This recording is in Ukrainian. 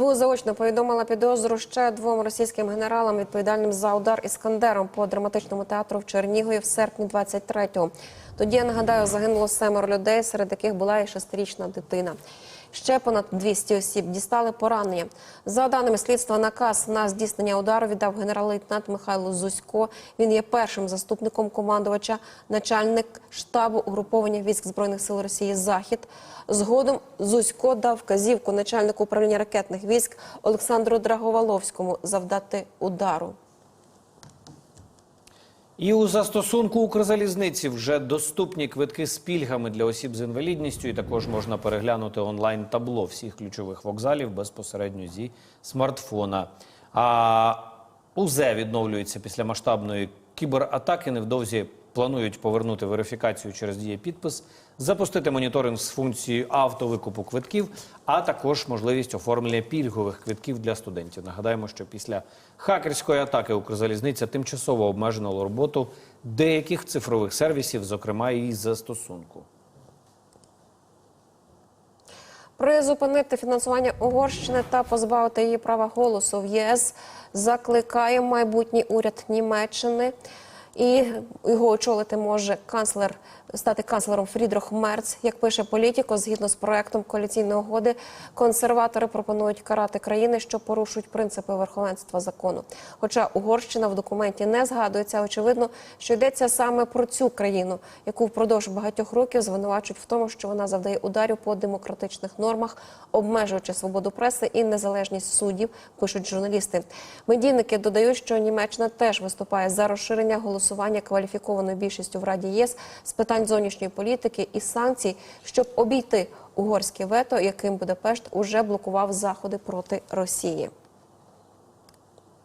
СБУ заочно повідомила підозру ще двом російським генералам, відповідальним за удар іскандером по драматичному театру в Чернігові в серпні 23-го. Тоді я нагадаю, загинуло семеро людей, серед яких була і шестирічна дитина. Ще понад 200 осіб дістали поранення. За даними слідства, наказ на здійснення удару віддав генерал-лейтенант Михайло Зузько. Він є першим заступником командувача, начальник штабу угруповання військ збройних сил Росії Захід. Згодом Зузько дав вказівку начальнику управління ракетних військ Олександру Драговаловському завдати удару. І у застосунку Укрзалізниці вже доступні квитки з пільгами для осіб з інвалідністю. І також можна переглянути онлайн табло всіх ключових вокзалів безпосередньо зі смартфона. А УЗЕ відновлюється після масштабної кібератаки. Невдовзі планують повернути верифікацію через дієпідпис, запустити моніторинг з функцією автовикупу квитків, а також можливість оформлення пільгових квитків для студентів. Нагадаємо, що після хакерської атаки Укрзалізниця тимчасово обмежила роботу деяких цифрових сервісів, зокрема і застосунку. Призупинити фінансування Угорщини та позбавити її права голосу в ЄС закликає майбутній уряд Німеччини. І його очолити може канцлер стати канцлером Фрідрох Мерц. Як пише політико, згідно з проектом коаліційної угоди, консерватори пропонують карати країни, що порушують принципи верховенства закону. Хоча Угорщина в документі не згадується, очевидно, що йдеться саме про цю країну, яку впродовж багатьох років звинувачують в тому, що вона завдає ударів по демократичних нормах, обмежуючи свободу преси і незалежність суддів, пишуть журналісти. Медійники додають, що Німеччина теж виступає за розширення голосування кваліфікованою більшістю в Раді ЄС з питань зовнішньої політики і санкцій, щоб обійти угорське вето, яким Будапешт уже блокував заходи проти Росії.